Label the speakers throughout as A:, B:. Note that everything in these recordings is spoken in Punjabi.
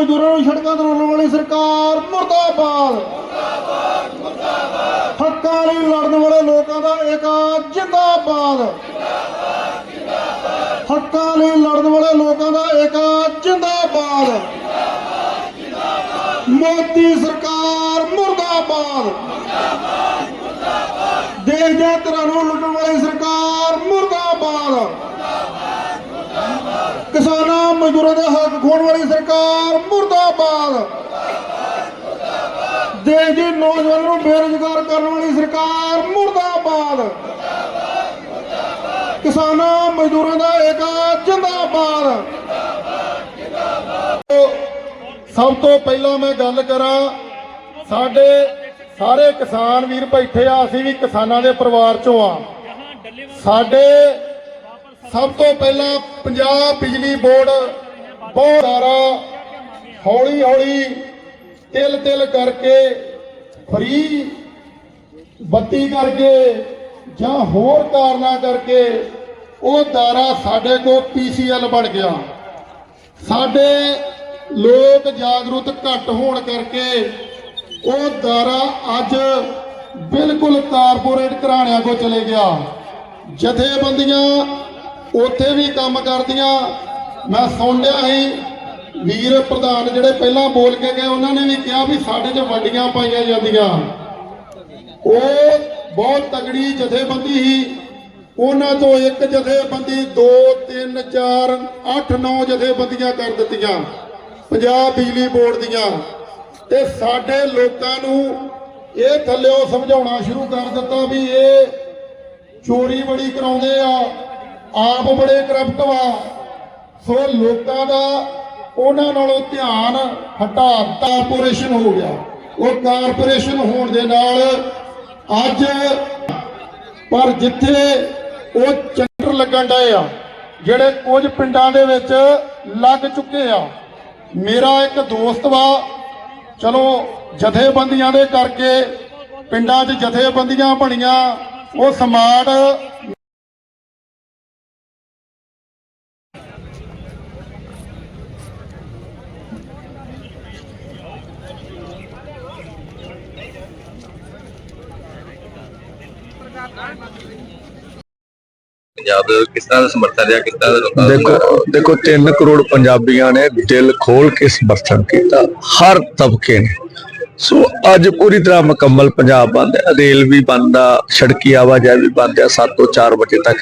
A: ਮਜ਼ਦੂਰਾਂ ਨੂੰ ਸੜਕਾਂ ਤੇ ਰੋਲਣ ਵਾਲੀ ਸਰਕਾਰ ਮੁਰਦਾਬਾਦ। ਮੁਰਦਾਬਾਦ ਮੁਰਦਾਬਾਦ ਹੱਕਾਂ ਲਈ ਲੜਨ ਵਾਲੇ ਲੋਕਾਂ ਦਾ ਏਕਾ ਜਿੰਦਾਬਾਦ। ਹੱਕਾਂ ਲਈ ਲੜਨ ਵਾਲੇ ਲੋਕਾਂ ਦਾ ਏਕਾ ਜਿੰਦਾਬਾਦ। ਮੋਦੀ ਸਰਕਾਰ ਮੁਰਦਾਬਾਦ। ਦੇਸ਼ ਦੇ ਧਰਾਂ ਨੂੰ ਲੁੱਟਣ ਵਾਲੀ ਸਰਕਾਰ ਮੁਰਦਾਬਾਦ। ਕਿਸਾਨਾਂ, ਮਜ਼ਦੂਰਾਂ ਦੇ ਹੱਕ ਖੋਣ ਵਾਲੀ ਸਰਕਾਰ ਮੁਰਦਾਬਾਦ ਦੇਸ਼ ਦੀ ਨੌਜਵਾਨਾਂ ਨੂੰ ਬੇਰੁਜ਼ਗਾਰ ਕਰਨ ਵਾਲੀ ਸਰਕਾਰ ਮੁਰਦਾਬਾਦ। ਕਿਸਾਨਾਂ, ਮਜ਼ਦੂਰਾਂ ਦਾ ਏਕਾ ਜਿੰਦਾਬਾਦ। ਸਭ ਤੋਂ ਪਹਿਲਾਂ ਮੈਂ ਗੱਲ ਕਰਾਂ, ਸਾਡੇ ਸਾਰੇ ਕਿਸਾਨ ਵੀਰ ਬੈਠੇ ਆ, ਅਸੀਂ ਵੀ ਕਿਸਾਨਾਂ ਦੇ ਪਰਿਵਾਰ ਚੋਂ ਆ। ਸਾਡੇ ਸਭ ਤੋਂ ਪਹਿਲਾਂ ਪੰਜਾਬ ਬਿਜਲੀ ਬੋਰਡ ਬਹੁਤ ਸਾਰਾ ਹੌਲੀ ਹੌਲੀ ਤਿਲ ਤਿਲ ਕਰਕੇ ਫਰੀ ਬੱਤੀ ਕਰਕੇ ਜਾਂ ਹੋਰ ਕਾਰਨਾਂ ਕਰਕੇ ਉਹ ਦਾਰਾ ਸਾਡੇ ਕੋਲ ਪੀਸੀਐਲ ਬਣ ਗਿਆ। ਸਾਡੇ ਲੋਕ ਜਾਗਰੂਕ ਘੱਟ ਹੋਣ ਕਰਕੇ ਉਹ ਦਾਰਾ ਅੱਜ ਬਿਲਕੁਲ ਕਾਰਪੋਰੇਟ ਘਰਾਣਿਆਂ ਕੋ ਚਲੇ ਗਿਆ। ਜਥੇਬੰਦੀਆਂ ਉੱਥੇ ਵੀ ਕੰਮ ਕਰਦੀਆਂ। ਮੈਂ ਸੁਣ ਲਿਆ ਸੀ ਵੀਰ ਪ੍ਰਧਾਨ ਜਿਹੜੇ ਪਹਿਲਾਂ ਬੋਲ ਕੇ ਗਏ, ਉਹਨਾਂ ਨੇ ਵੀ ਕਿਹਾ ਵੀ ਸਾਡੇ 'ਚ ਵੰਡੀਆਂ ਪਾਈਆਂ ਜਾਂਦੀਆਂ। ਉਹ ਬਹੁਤ ਤਗੜੀ ਜਥੇਬੰਦੀ ਸੀ। ਉਹਨਾਂ ਤੋਂ ਇੱਕ ਜਥੇਬੰਦੀ 2 3 4 8 9 ਜਥੇਬੰਦੀਆਂ ਕਰ ਦਿੱਤੀਆਂ ਪੰਜਾਬ ਬਿਜਲੀ ਬੋਰਡ ਦੀਆਂ। ਤੇ ਸਾਡੇ ਲੋਕਾਂ ਨੂੰ ਇਹ ਥੱਲਿਓ ਸਮਝਾਉਣਾ ਸ਼ੁਰੂ ਕਰ ਦਿੱਤਾ ਵੀ ਇਹ ਚੋਰੀ ਬੜੀ ਕਰਾਉਂਦੇ ਆ, ਆਪ ਬੜੇ ਕਰਪਟ ਵਾ। ਸੋ ਲੋਕਾਂ ਦਾ ਉਹਨਾਂ ਨਾਲੋਂ ਧਿਆਨ ਹਟਾ ਕਾਰਪੋਰੇਸ਼ਨ ਹੋ ਗਿਆ। ਉਹ ਕਾਰਪੋਰੇਸ਼ਨ ਹੋਣ ਦੇ ਨਾਲ ਅੱਜ ਪਰ ਜਿੱਥੇ ਉਹ ਚੰਦਰ ਲੱਗਣ ਡਏ ਆ, ਜਿਹੜੇ ਕੁਝ ਪਿੰਡਾਂ ਦੇ ਵਿੱਚ ਲੱਗ ਚੁੱਕੇ ਆ, ਮੇਰਾ ਇੱਕ ਦੋਸਤ ਵਾ, ਚਲੋ ਜਥੇਬੰਦੀਆਂ ਦੇ ਕਰਕੇ ਪਿੰਡਾਂ 'ਚ ਜਥੇਬੰਦੀਆਂ ਬਣੀਆਂ, ਉਹ ਸਮਾਰਟ
B: ਪੰਜਾਬ ਕਿਸ ਤਰ੍ਹਾਂ ਦਾ ਸਮਰਥਨ ਰਿਹਾ ਕਿਸ ਤਰ੍ਹਾਂ ਦਾ
C: ਦੇਖੋ ਦੇਖੋ 3 ਕਰੋੜ ਪੰਜਾਬੀਆਂ ਨੇ ਦਿਲ ਖੋਲ ਕੇ ਸਮਰਥਨ ਕੀਤਾ ਹਰ ਤਬਕੇ ਨੇ। ਸੋ ਅੱਜ ਪੂਰੀ ਤਰ੍ਹਾਂ ਮੁਕੰਮਲ ਪੰਜਾਬ ਬੰਦ ਹੈ ਰੇਲ ਵੀ ਬੰਦ ਆ ਸੜਕੀ ਆਵਾਜਾਈ ਵੀ ਬੰਦ ਹੈ 7 ਤੋਂ 4 ਵਜੇ ਤੱਕ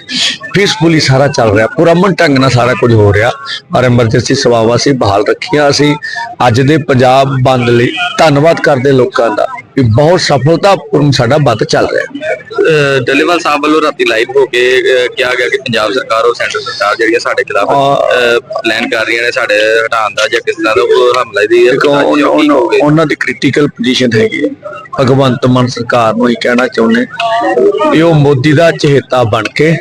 C: ਪੀਸਫੁਲੀ ਸਾਰਾ ਚੱਲ ਰਿਹਾ ਪੁਰਮਨ ਢੰਗ ਨਾਲ ਸਾਰਾ ਕੁਝ ਹੋ ਰਿਹਾ ਔਰ ਐਮਰਜੈਂਸੀ ਸੇਵਾਵਾਂ ਸੀ ਬਹਾਲ ਰੱਖੀਆਂ ਅਸੀਂ। ਅੱਜ ਦੇ ਪੰਜਾਬ ਬੰਦ ਲਈ ਧੰਨਵਾਦ ਕਰਦੇ ਲੋਕਾਂ ਦਾ। ਕਿ ਬਹੁਤ ਸਫਲਤਾਪੂਰਨ ਸਾਡਾ ਬੰਦ ਚੱਲ ਰਿਹਾ।
B: ਅਹ ਡੱਲੇਵਾਲ ਸਾਹਿਬ ਵੱਲੋਂ ਰਾਤੀ ਲਾਈਵ ਹੋ ਕੇ ਅਹ ਕਿਹਾ ਗਿਆ ਕਿ ਪੰਜਾਬ ਸਰਕਾਰ ਔਰ ਸੈਂਟਰ ਸਰਕਾਰ ਜਿਹੜੀ ਹੈ ਸਾਡੇ ਖਿਲਾਫ ਪਲਾਨ ਕਰ ਰਹੀਆਂ ਨੇ ਸਾਡੇ ਹਟਾਉਣ ਦਾ ਜਾਂ ਕਿਸ ਤਰ੍ਹਾਂ ਦਾ ਉਹ ਹਮਲਾ ਦੀ
C: ਉਹਨਾਂ- ਉਹਨਾਂ ਉਹਨਾਂ ਦੀ ਕ੍ਰਿਟੀਕਲ ਪੋਜੀਸ਼ਨ ਹੈਗੀ ਹੈ। ਭਗਵੰਤ ਮਾਨ ਸਰਕਾਰ ਨੂੰ ਹੀ ਕਹਿਣਾ ਚਾਹੁੰਦੇ ਕਿ ਉਹ ਮੋਦੀ ਦਾ ਚਹੇਤਾ ਬਣ ਕੇ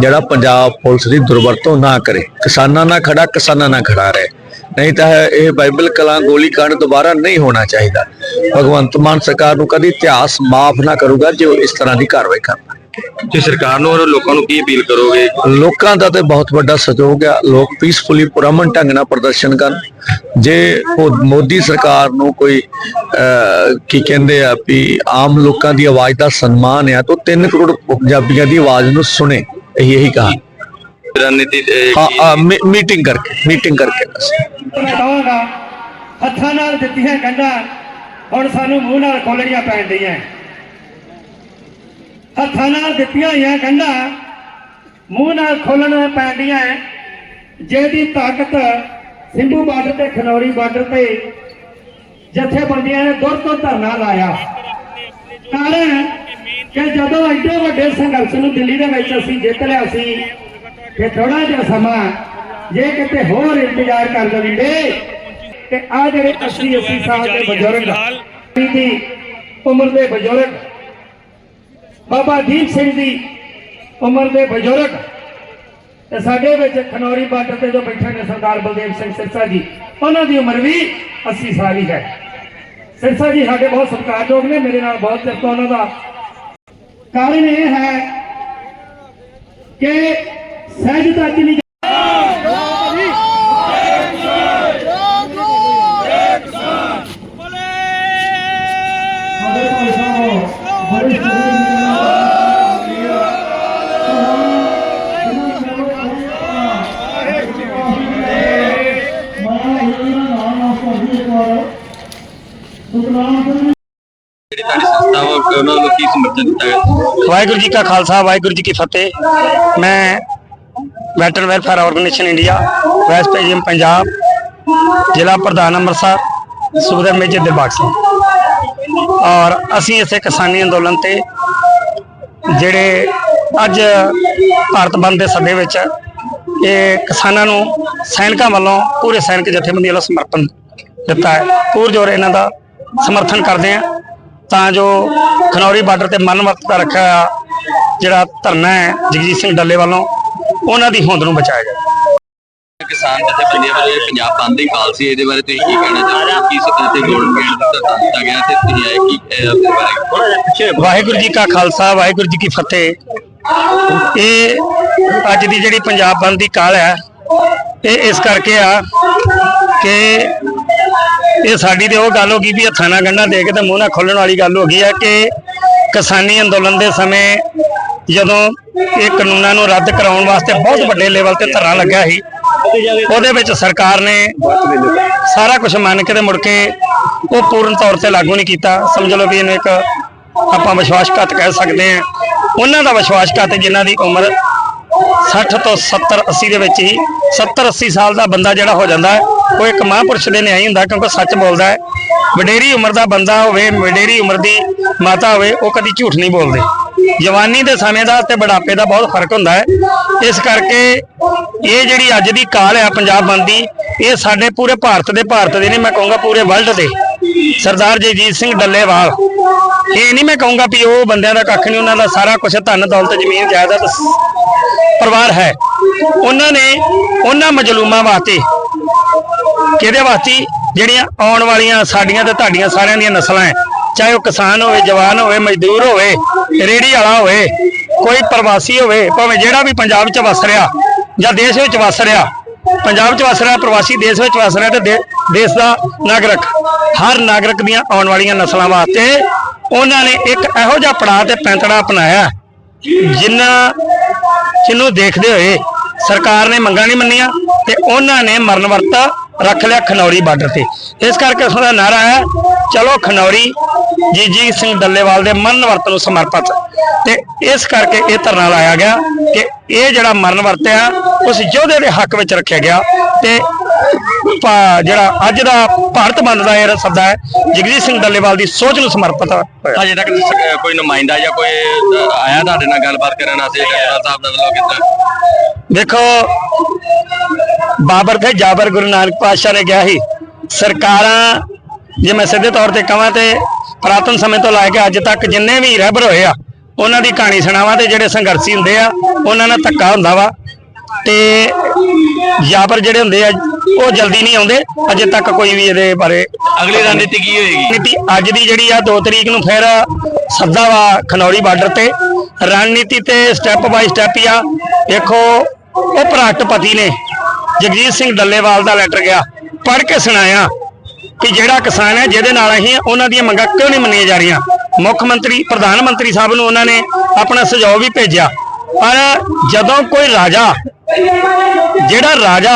C: ਜਿਹੜਾ ਪੰਜਾਬ ਪੁਲਿਸ ਦੀ ਦੁਰਵਰਤੋਂ ਨਾ ਕਰੇ। ਕਿਸਾਨਾਂ ਨਾਲ ਖੜਾ ਕਿਸਾਨਾਂ ਨਾਲ ਖੜਾ ਰਹੇ। ਨਹੀਂ ਤਾਂ ਇਹ ਬਾਈਬਲ ਕਲਾਂ ਗੋਲੀ ਕਾਂਡ ਦੁਬਾਰਾ ਨਹੀਂ ਹੋਣਾ ਚਾਹੀਦਾ। ਭਗਵੰਤ ਮਾਨ ਸਰਕਾਰ ਨੂੰ ਕਦੀ ਇਤਿਹਾਸ ਮਾਫ ਨਾ ਕਰੂਗਾ ਜੇ ਉਹ ਇਸ ਤਰ੍ਹਾਂ ਦੀ ਕਾਰਵਾਈ ਕਰਦਾ
B: ਤੁਸੀਂ ਸਰਕਾਰ ਨੂੰ ਔਰ ਲੋਕਾਂ ਨੂੰ ਕੀ ਅਪੀਲ ਕਰੋਗੇ?
C: ਲੋਕਾਂ ਦਾ ਤੇ ਬਹੁਤ ਵੱਡਾ ਸਹਿਯੋਗ ਹੈ ਲੋਕ ਪੀਸਫੁਲੀ ਪੁਰਮਨ ਢੰਗ ਨਾਲ ਪ੍ਰਦਰਸ਼ਨ ਕਰਨ। ਜੇ ਉਹ ਮੋਦੀ ਸਰਕਾਰ ਨੂੰ ਕੋਈ ਕੀ ਕਹਿੰਦੇ ਆ ਵੀ ਆਮ ਲੋਕਾਂ ਦੀ ਆਵਾਜ਼ ਦਾ ਸਨਮਾਨ ਹੈ ਤਾਂ 3 ਕਰੋੜ ਪੰਜਾਬੀਆਂ ਦੀ ਆਵਾਜ਼ ਨੂੰ ਸੁਣੇ। ਇਹੀ ਇਹੀ ਕਹਾ
B: ਰਣਨੀਤੀ ਅਹ,
C: ਹਾਂ
B: ਕੀ-
C: ਆ, ਮੀ- ਮੀਟਿੰਗ ਕਰਕੇ ਮੀਟਿੰਗ ਕਰਕੇ ਬਸ।
D: ਮੈਂ ਕਹਾਂਗਾ ਹੱਥਾਂ ਨਾਲ ਦਿੱਤੀਆਂ ਗੰਢਾਂ ਹੁਣ ਸਾਨੂੰ ਮੂੰਹ ਨਾਲ ਖੋਲਣੀਆਂ ਪੈਣ ਡਈਆਂ ਹੱਥਾਂ ਨਾਲ ਦਿੱਤੀਆਂ ਹੋਈਆਂ ਗੰਢਾਂ ਮੂੰਹ ਨਾਲ ਖੋਲਣੀਆਂ ਪੈਣ ਡਈਆਂ ਜਿਹਦੀ ਤਾਕਤ ਸਿੰਧੂ ਬਾਰਡਰ ਤੇ ਖਨੌਰੀ ਬਾਰਡਰ ਤੇ ਜਥੇਬੰਦੀਆਂ ਨੇ ਦੁਰ ਤੋਂ ਧਰਨਾ ਲਾਇਆ। ਕਾਰਨ ਕਿ ਜਦੋਂ ਐਡੇ ਵੱਡੇ ਸੰਘਰਸ਼ ਨੂੰ ਦਿੱਲੀ ਦੇ ਵਿੱਚ ਅਸੀਂ ਜਿੱਤ ਲਿਆ ਸੀ ਕਿ ਥੋੜਾ ਜਿਹਾ ਸਮਾਂ ਜੇ ਕਿਤੇ ਹੋਰ ਇੰਤਜ਼ਾਰ ਕਰ ਲਵੀਂਦੇ ਤੇ ਆ ਜਿਹੜੇ 80 80 ਸਾਲ ਦੇ ਬਜ਼ੁਰਗ ਦੀ ਉਮਰ ਦੇ ਬਜ਼ੁਰਗ ਬਾਬਾ ਦੀਪ ਸਿੰਘ ਦੀ ਉਮਰ ਦੇ ਬਜ਼ੁਰਗ ਤੇ ਸਾਡੇ ਵਿੱਚ ਖਨੌਰੀ ਬਾਰਡਰ ਤੇ ਜੋ ਬੈਠੇ ਨੇ ਸਰਦਾਰ ਬਲਦੇਵ ਸਿੰਘ ਸਿਰਸਾ ਜੀ ਉਹਨਾਂ ਦੀ ਉਮਰ ਵੀ 80 ਸਾਲ ਹੀ ਹੈ। ਸਿਰਸਾ ਜੀ ਸਾਡੇ ਬਹੁਤ ਸਤਿਕਾਰਯੋਗ ਨੇ ਮੇਰੇ ਨਾਲ ਬਹੁਤ ਚਿਰ ਤੋਂ ਉਹਨਾਂ ਦਾ ਕਾਰਨ ਇਹ ਹੈ ਕਿ
B: सहजता के लिए
D: वाहगुरु जी का खालसा वाहगुरु जी की फतेह। मैं veteran welfare organisation India, west ਪੇਜੀਐਮ Punjab, ਜ਼ਿਲ੍ਹਾ ਪ੍ਰਧਾਨ ਅੰਮ੍ਰਿਤਸਰ ਸੂਬੇਦਾਰ ਮੇਜਰ ਦਿਲਬਾਗ ਸਿੰਘ। ਔਰ ਅਸੀਂ ਇਸੇ ਕਿਸਾਨੀ ਅੰਦੋਲਨ ਤੇ ਜਿਹੜੇ ਅੱਜ ਭਾਰਤ ਬੰਦ ਦੇ ਸੱਦੇ ਵਿੱਚ ਇਹ ਕਿਸਾਨਾਂ ਨੂੰ ਸੈਨਿਕਾਂ ਵੱਲੋਂ ਪੂਰੇ ਸੈਨਿਕ ਜਥੇਬੰਦੀਆਂ ਵੱਲੋਂ ਸਮਰਪਣ ਦਿੱਤਾ ਹੈ। ਪੂਰ ਜ਼ੋਰ ਇਹਨਾਂ ਦਾ ਸਮਰਥਨ ਕਰਦੇ ਆ ਤਾਂ ਜੋ ਖਨੌਰੀ ਬਾਰਡਰ ਤੇ ਮਨ ਵਰਤ ਦਾ ਰੱਖਿਆ ਹੋਇਆ ਜਿਹੜਾ ਧਰਨਾ ਹੈ ਜਗਜੀਤ ਸਿੰਘ ਡੱਲੇ ਵੱਲੋਂ ਉਹਨਾਂ ਦੀ ਹੋਂਦ ਨੂੰ ਬਚਾਇਆ ਜਾਵੇ।
B: ਕਿਸਾਨ ਜਥੇਬੰਦੀਆਂ ਵੱਲੋਂ ਇਹ ਪੰਜਾਬ ਬੰਦ ਦੀ ਕਾਲ ਸੀ ਇਹਦੇ ਬਾਰੇ ਤੁਸੀਂ ਕੀ ਕਹਿਣਾ ਚਾਹੋਗੇ? ਕੀ ਸੱਤਾ ਤੇ ਗਵਰਨਮੈਂਟ ਦਾ ਦਿੱਤਾ ਗਿਆ ਤੇ ਤੁਸੀਂ ਆਏ ਕੀ
D: ਵਾਹਿਗੁਰੂ ਜੀ ਕਾ ਖਾਲਸਾ ਵਾਹਿਗੁਰੂ ਜੀ ਕੀ ਫਤਿਹ। ਇਹ ਅੱਜ ਦੀ ਜਿਹੜੀ ਪੰਜਾਬ ਬੰਦ ਦੀ ਕਾਲ ਹੈ ਇਹ ਇਸ ਕਰਕੇ ਆ ਕਿ ਇਹ ਸਾਡੀ ਤੇ ਉਹ ਗੱਲ ਹੋ ਗਈ ਵੀ ਹੱਥਾਂ ਨਾਲ ਗੰਢਾਂ ਦੇ ਕੇ ਤੇ ਮੂੰਹ ਨਾਲ ਖੋਲਣ ਵਾਲੀ ਗੱਲ ਹੋ ਗਈ ਆ ਕਿ ਕਿਸਾਨੀ ਅੰਦੋਲਨ ਦੇ ਸਮੇਂ ਜਦੋਂ ਇਹ ਕਾਨੂੰਨਾਂ ਨੂੰ ਰੱਦ ਕਰਾਉਣ ਵਾਸਤੇ ਬਹੁਤ ਵੱਡੇ ਲੈਵਲ ਤੇ ਧਰਨਾ ਲੱਗਾ ਸੀ, ਉਹਦੇ ਵਿੱਚ ਸਰਕਾਰ ਨੇ ਸਾਰਾ ਕੁਝ ਮੰਨ ਕੇ ਤੇ ਮੁੜ ਕੇ ਉਹ ਪੂਰਨ ਤੌਰ ਤੇ ਲਾਗੂ ਨਹੀਂ ਕੀਤਾ। ਸਮਝ ਲਓ ਵੀ ਇਹਨੂੰ ਇੱਕ ਆਪਾਂ ਵਿਸ਼ਵਾਸਘਾਤ ਕਹਿ ਸਕਦੇ ਹਾਂ। ਉਹਨਾਂ ਦਾ ਵਿਸ਼ਵਾਸਘਾਤ ਹੈ ਜਿਨ੍ਹਾਂ ਦੀ ਉਮਰ 60 ਤੋਂ 70 80 ਦੇ ਵਿੱਚ ਹੀ 70 80 ਸਾਲ ਦਾ ਬੰਦਾ ਜਿਹੜਾ ਹੋ ਜਾਂਦਾ ਉਹ ਇੱਕ ਮਹਾਂਪੁਰਸ਼ ਦੇ ਨਿਆਈ ਹੁੰਦਾ ਕਿਉਂਕਿ ਸੱਚ ਬੋਲਦਾ ਹੈ। ਵਡੇਰੀ ਉਮਰ ਦਾ ਬੰਦਾ ਹੋਵੇ, ਵਡੇਰੀ ਉਮਰ ਦੀ ਮਾਤਾ ਹੋਵੇ, ਉਹ ਕਦੀ ਝੂਠ ਨਹੀਂ ਬੋਲਦੇ। ਜਵਾਨੀ ਦੇ ਸਮੇਂ ਦਾ ਤੇ ਬੁਢਾਪੇ ਦਾ ਬਹੁਤ ਫ਼ਰਕ ਹੁੰਦਾ ਹੈ। ਇਸ ਕਰਕੇ ਇਹ ਜਿਹੜੀ ਅੱਜ ਦੀ ਕਾਲ ਹੈ ਪੰਜਾਬ ਬੰਦ ਦੀ ਇਹ ਸਾਡੇ ਪੂਰੇ ਭਾਰਤ ਦੇ ਭਾਰਤ ਦੇ ਨਹੀਂ, ਮੈਂ ਕਹੂੰਗਾ ਪੂਰੇ ਵਰਲਡ ਦੇ। ਸਰਦਾਰ ਜਗਜੀਤ ਸਿੰਘ ਡੱਲੇਵਾਲ। ਇਹ ਨਹੀਂ ਮੈਂ ਕਹੂੰਗਾ ਵੀ ਉਹ ਬੰਦਿਆਂ ਦਾ ਕੱਖ ਨਹੀਂ, ਉਹਨਾਂ ਦਾ ਸਾਰਾ ਕੁਝ ਧਨ, ਦੌਲਤ, ਜ਼ਮੀਨ, ਜਾਇਦਾਦ, ਪਰਿਵਾਰ ਹੈ। ਉਹਨਾਂ ਨੇ ਉਹਨਾਂ ਮਜਲੂਮਾਂ ਵਾਸਤੇ ਕਿਹਦੇ ਵਾਸਤੇ? ਜਿਹੜੀਆਂ ਆਉਣ ਵਾਲੀਆਂ ਸਾਡੀਆਂ ਤੇ ਤੁਹਾਡੀਆਂ ਸਾਰਿਆਂ ਦੀਆਂ ਨਸਲਾਂ ਹੈ। ਚਾਹੇ ਉਹ ਕਿਸਾਨ ਹੋਵੇ, ਜਵਾਨ ਹੋਵੇ, ਮਜ਼ਦੂਰ ਹੋਵੇ ਰੇੜੀ ਵਾਲਾ ਹੋਵੇ, ਕੋਈ ਪ੍ਰਵਾਸੀ ਹੋਵੇ, ਭਾਵੇਂ ਜਿਹੜਾ ਵੀ ਪੰਜਾਬ 'ਚ ਵਸ ਰਿਹਾ ਜਾਂ ਦੇਸ਼ ਵਿੱਚ ਵਸ ਰਿਹਾ, ਪੰਜਾਬ 'ਚ ਵਸ ਰਿਹਾ, ਪ੍ਰਵਾਸੀ ਦੇਸ਼ ਵਿੱਚ ਵਸ ਰਿਹਾ ਤੇ ਦੇ- ਦੇਸ਼ ਦਾ ਨਾਗਰਿਕ, ਹਰ ਨਾਗਰਿਕ ਦੀਆਂ ਆਉਣ ਵਾਲੀਆਂ ਨਸਲਾਂ ਵਾਸਤੇ ਉਹਨਾਂ ਨੇ ਇੱਕ ਇਹੋ ਜਿਹਾ ਪੜਾਅ ਤੇ ਪੈਂਤੜਾ ਅਪਣਾਇਆ ਜਿਨ੍ਹਾਂ ਜਿਹਨੂੰ ਦੇਖਦੇ ਹੋਏ ਸਰਕਾਰ ਨੇ ਮੰਗਾਂ ਨਹੀਂ ਮੰਨੀਆਂ ਤੇ ਉਹਨਾਂ ਨੇ ਮਰਨ ਵਰਤ ਰੱਖ ਲਿਆ ਖਨੌਰੀ ਬਾਰਡਰ ਤੇ। ਇਸ ਕਰਕੇ ਉਸ ਦਾ ਨਾਰਾ ਹੈ, ਚਲੋ ਖਨੌਰੀ, ਜੀਜੀ ਸਿੰਘ ਡੱਲੇਵਾਲ ਦੇ ਮਰਨ ਵਰਤ ਨੂੰ ਸਮਰਪਿਤ। ਤੇ ਇਸ ਕਰਕੇ ਇਹ ਧਰਨਾ ਲਾਇਆ ਗਿਆ ਕਿ ਇਹ ਜਿਹੜਾ ਮਰਨ ਵਰਤ ਆ, ਉਸ ਯੋਧੇ ਦੇ ਹੱਕ ਵਿੱਚ ਰੱਖਿਆ ਗਿਆ ਤੇ ਜਿਹੜਾ ਅੱਜ ਦਾ ਭਾਰਤ ਬੰਦ ਦਾ ਇਹ ਸੱਦਾ ਹੈ ਜਗਜੀਤ ਸਿੰਘ ਡੱਲੇਵਾਲ ਦੀ ਸੋਚ ਨੂੰ ਸਮਰਪਿਤ ਹੋਇਆ।
B: ਅਜੇ ਤੱਕ ਕੋਈ ਨੁਮਾਇੰਦਾ ਜਾਂ ਕੋਈ ਆਇਆ ਤੁਹਾਡੇ ਨਾਲ ਗੱਲਬਾਤ ਕਰਨ ਵਾਸਤੇ ਡਾਕਟਰ ਸਾਹਿਬ ਨਾਲ ਵੱਲੋਂ ਕਿਸ ਤਰ੍ਹਾਂ?
D: ਦੇਖੋ ਬਾਬਰ ਤੇ ਜਾਬਰ ਗੁਰੂ ਨਾਨਕ ਪਾਤਸ਼ਾਹ ਨੇ ਕਿਹਾ ਸੀ ਸਰਕਾਰਾਂ ਜੇ ਮੈਂ ਸਿੱਧੇ ਤੌਰ ਤੇ ਕਹਾਂ ਤੇ ਪ੍ਰਾਤਨ ਸਮੇਂ ਤੋਂ ਲੈ ਕੇ ਅੱਜ ਤੱਕ ਜਿੰਨੇ ਵੀ ਰਹਿਬਰ ਹੋਏ ਆ ਉਹਨਾਂ ਦੀ ਕਹਾਣੀ ਸੁਣਾਵਾਂ ਤੇ ਜਿਹੜੇ ਸੰਘਰਸ਼ੀ ਹੁੰਦੇ ਆ ਉਹਨਾਂ ਨਾਲ ਧੱਕਾ ਹੁੰਦਾ ਵਾ। ਤੇ ਜਾਬਰ ਜਿਹੜੇ ਹੁੰਦੇ ਆ ਉਹ ਜਲਦੀ ਨਹੀਂ ਆਉਂਦੇ। ਅਜੇ ਤੱਕ ਕੋਈ ਵੀ ਇਹਦੇ ਬਾਰੇ
B: ਅਗਲੀ ਰਣਨੀਤੀ ਕੀ ਹੋਏਗੀ?
D: ਅੱਜ ਦੀ ਜਿਹੜੀ ਆ 2 ਤਰੀਕ ਨੂੰ ਫਿਰ ਸੱਦਾ ਵਾ ਖਨੌਰੀ ਬਾਰਡਰ ਤੇ। ਰਣਨੀਤੀ ਤੇ ਸਟੈਪ ਬਾਈ ਸਟੈਪ ਹੀ ਆ। ਦੇਖੋ ਉਪ ਰਾਸ਼ਟਰਪਤੀ ਨੇ ਜਗਜੀਤ ਸਿੰਘ ਡੱਲੇਵਾਲ ਦਾ ਲੈਟਰ ਗਿਆ। ਪੜ੍ਹ ਕੇ ਸੁਣਾਇਆ ਕਿ ਜਿਹੜਾ ਕਿਸਾਨ ਹੈ ਜਿਹਦੇ ਨਾਲ ਅਸੀਂ ਉਹਨਾਂ ਦੀਆਂ ਮੰਗਾਂ ਕਿਉਂ ਨਹੀਂ ਮੰਨੀਆਂ ਜਾ ਰਹੀਆਂ? ਮੁੱਖ ਮੰਤਰੀ ਪ੍ਰਧਾਨ ਮੰਤਰੀ ਸਾਹਿਬ ਨੂੰ ਉਹਨਾਂ ਨੇ ਆਪਣਾ ਸੁਝਾਅ ਵੀ ਭੇਜਿਆ। ਪਰ ਜਦੋਂ ਕੋਈ ਰਾਜਾ ਜਿਹੜਾ ਰਾਜਾ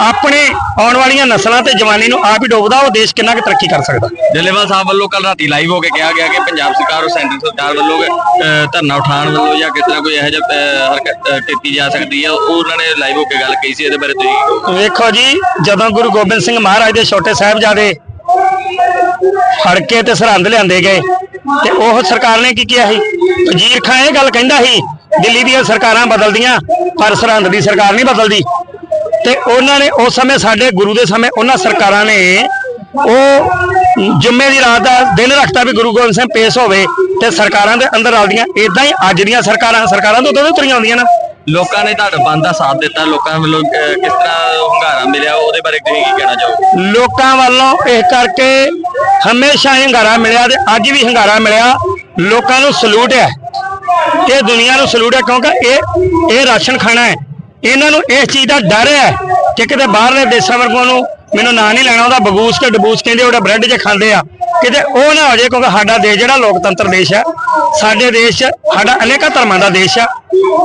D: ਆਪਣੇ ਆਉਣ ਵਾਲੀਆਂ ਨਸਲਾਂ ਤੇ ਜਵਾਨੀ ਨੂੰ ਆਪ ਹੀ ਡੋਬਦਾ ਉਹ ਦੇਸ਼ ਕਿੰਨਾ ਕੁ ਤਰੱਕੀ ਕਰ ਸਕਦਾ
B: ਜੱਲੇਵਾਲ ਸਾਹਿਬ ਵੱਲੋਂ ਕੱਲ ਰਾਤੀ ਲਾਈਵ ਹੋ ਕੇ ਕਿਹਾ ਗਿਆ ਕਿ ਪੰਜਾਬ ਸਰਕਾਰ ਔਰ ਸੈਂਟਰ ਸਰਕਾਰ ਵੱਲੋਂ ਧਰਨਾ ਉਠਾਉਣ ਵੱਲੋਂ ਜਾਂ ਕਿਸ ਤਰ੍ਹਾਂ ਕੋਈ ਇਹੋ ਜਿਹਾ ਹਰਕਤ ਕੀਤੀ ਜਾ ਸਕਦੀ ਹੈ ਉਹ ਉਹਨਾਂ ਨੇ ਲਾਈਵ ਹੋ ਕੇ ਗੱਲ ਕਹੀ ਸੀ ਇਹਦੇ ਬਾਰੇ ਤੁਸੀਂ ਕੀ ਕਹੋਗੇ?
D: ਵੇਖੋ ਜੀ ਜਦੋਂ ਗੁਰੂ ਗੋਬਿੰਦ ਸਿੰਘ ਮਹਾਰਾਜ ਦੇ ਛੋਟੇ ਸਾਹਿਬਜ਼ਾਦੇ ਫੜ ਕੇ ਤੇ ਸਰਹੰਦ ਲਿਆਂਦੇ ਗਏ ਤੇ ਉਹ ਸਰਕਾਰ ਨੇ ਕੀ ਕੀਤਾ ਸੀ ਵਜ਼ੀਰ ਖਾਨ ਇਹ ਗੱਲ ਕਹਿੰਦਾ ਸੀ ਦਿੱਲੀ ਦੀਆਂ ਸਰਕਾਰਾਂ ਬਦਲਦੀਆਂ ਪਰ ਸਰਹੰਦ ਦੀ ਸਰਕਾਰ ਨਹੀਂ ਬਦਲਦੀ। ਤੇ ਉਹਨਾਂ ਨੇ ਉਸ ਸਮੇਂ ਸਾਡੇ ਗੁਰੂ ਦੇ ਸਮੇਂ ਉਹਨਾਂ ਸਰਕਾਰਾਂ ਨੇ ਉਹ ਜੁਮੇ ਦੀ ਰਾਤ ਦਾ ਦਿਨ ਰੱਖਤਾ ਵੀ ਗੁਰੂ ਗੋਬਿੰਦ ਸਿੰਘ ਪੇਸ਼ ਹੋਵੇ ਤੇ ਸਰਕਾਰਾਂ ਦੇ ਅੰਦਰ ਰਲਦੀਆਂ। ਇਦਾਂ ਹੀ ਅੱਜ ਦੀਆਂ ਸਰਕਾਰਾਂ ਸਰਕਾਰਾਂ ਤੋਂ ਉਦੋਂ ਤੁਰੀਆਂ ਆਉਂਦੀਆਂ ਨਾ।
B: ਲੋਕਾਂ ਨੇ ਤੁਹਾਡਾ ਬੰਦ ਦਾ ਸਾਥ ਦਿੱਤਾ ਲੋਕਾਂ ਵੱਲੋਂ ਕਿਸ ਤਰ੍ਹਾਂ ਹੁੰਗਾਰਾ ਮਿਲਿਆ ਉਹਦੇ ਬਾਰੇ ਤੁਸੀਂ ਕੀ ਕਹਿਣਾ ਚਾਹੋਗੇ?
D: ਲੋਕਾਂ ਵੱਲੋਂ ਇਸ ਕਰਕੇ ਹਮੇਸ਼ਾ ਹੀ ਹੰਗਾਰਾ ਮਿਲਿਆ ਤੇ ਅੱਜ ਵੀ ਹੰਗਾਰਾ ਮਿਲਿਆ। ਲੋਕਾਂ ਨੂੰ ਸਲੂਟ ਹੈ। ਇਹ ਦੁਨੀਆ ਨੂੰ ਸਲੂਟ ਹੈ ਕਿਉਂਕਿ ਇਹ ਇਹ ਰਾਸ਼ਨ ਖਾਣਾ ਹੈ। ਇਹਨਾਂ ਨੂੰ ਇਸ ਚੀਜ਼ ਦਾ ਡਰ ਹੈ ਕਿ ਕਿਤੇ ਬਾਹਰਲੇ ਦੇਸ਼ਾਂ ਵਰਗੋਂ ਨੂੰ ਮੈਨੂੰ ਨਾਂ ਨਹੀਂ ਲੈਣਾ ਉਹਦਾ ਬਗੂਸ ਤੇ ਡਬੂਸ ਕਹਿੰਦੇ ਉਹਦਾ ਬ੍ਰੈਡ 'ਚ ਖਾਂਦੇ ਆ। ਕਿਤੇ ਉਹ ਨਾ ਹੋ ਜਾਏ ਕਿਉਂਕਿ ਸਾਡਾ ਦੇਸ਼ ਜਿਹੜਾ ਲੋਕਤੰਤਰ ਦੇਸ਼ ਹੈ ਸਾਡੇ ਦੇਸ਼ ਸਾਡਾ ਅਨੇਕਾਂ ਧਰਮਾਂ ਦਾ ਦੇਸ਼ ਆ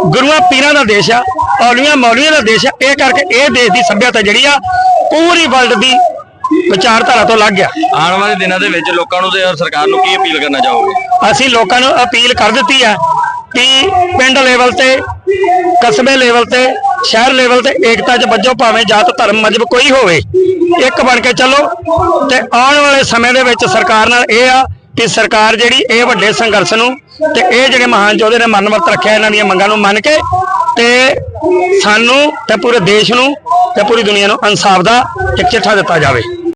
D: ਗੁਰੂਆਂ ਪੀਰਾਂ ਦਾ ਦੇਸ਼ ਆ ਔਲੀਆਂ ਮੌਲੀਆਂ ਦਾ ਦੇਸ਼ ਆ ਇਹ ਕਰਕੇ ਇਹ ਦੇਸ਼ ਦੀ ਸੱਭਿਅਤਾ ਜਿਹੜੀ ਆ ਪੂਰੀ ਵਰਲਡ ਦੀ ਵਿਚਾਰਧਾਰਾ ਤੋਂ ਲੱਗ ਗਿਆ।
B: ਆਉਣ ਵਾਲੇ ਦਿਨਾਂ ਦੇ ਵਿੱਚ ਲੋਕਾਂ ਨੂੰ ਤੇ ਸਰਕਾਰ ਨੂੰ ਕੀ ਅਪੀਲ ਕਰਨਾ ਚਾਹੋਗੇ?
D: ਅਸੀਂ ਲੋਕਾਂ ਨੂੰ ਅਪੀਲ ਕਰ ਦਿੱਤੀ ਹੈ ਕਿ ਪਿੰਡ ਲੈਵਲ ਤੇ, ਕਸਬੇ ਲੈਵਲ ਤੇ, ਸ਼ਹਿਰ ਲੈਵਲ ਤੇ ਏਕਤਾ 'ਚ ਵੱਜੋ ਭਾਵੇਂ ਜਾਤ ਧਰਮ ਮਜਬ ਕੋਈ ਹੋਵੇ। ਇੱਕ ਬਣ ਕੇ ਚੱਲੋ ਤੇ ਆਉਣ ਵਾਲੇ ਸਮੇਂ ਦੇ ਵਿੱਚ ਸਰਕਾਰ ਨਾਲ ਇਹ ਆ ਕਿ ਸਰਕਾਰ ਜਿਹੜੀ ਇਹ ਵੱਡੇ ਸੰਘਰਸ਼ ਨੂੰ ਤੇ ਇਹ ਜਿਹੜੇ ਮਹਾਨ ਯੋਧੇ ਨੇ ਮਨ ਵਰਤ ਰੱਖਿਆ ਇਹਨਾਂ ਦੀਆਂ ਮੰਗਾਂ ਨੂੰ ਮੰਨ ਕੇ ਤੇ ਸਾਨੂੰ ਤੇ ਪੂਰੇ ਦੇਸ਼ ਨੂੰ ਤੇ ਪੂਰੀ ਦੁਨੀਆ ਨੂੰ ਇਨਸਾਫ ਦਾ ਇੱਕ ਚਿੱਠਾ ਦਿੱਤਾ ਜਾਵੇ।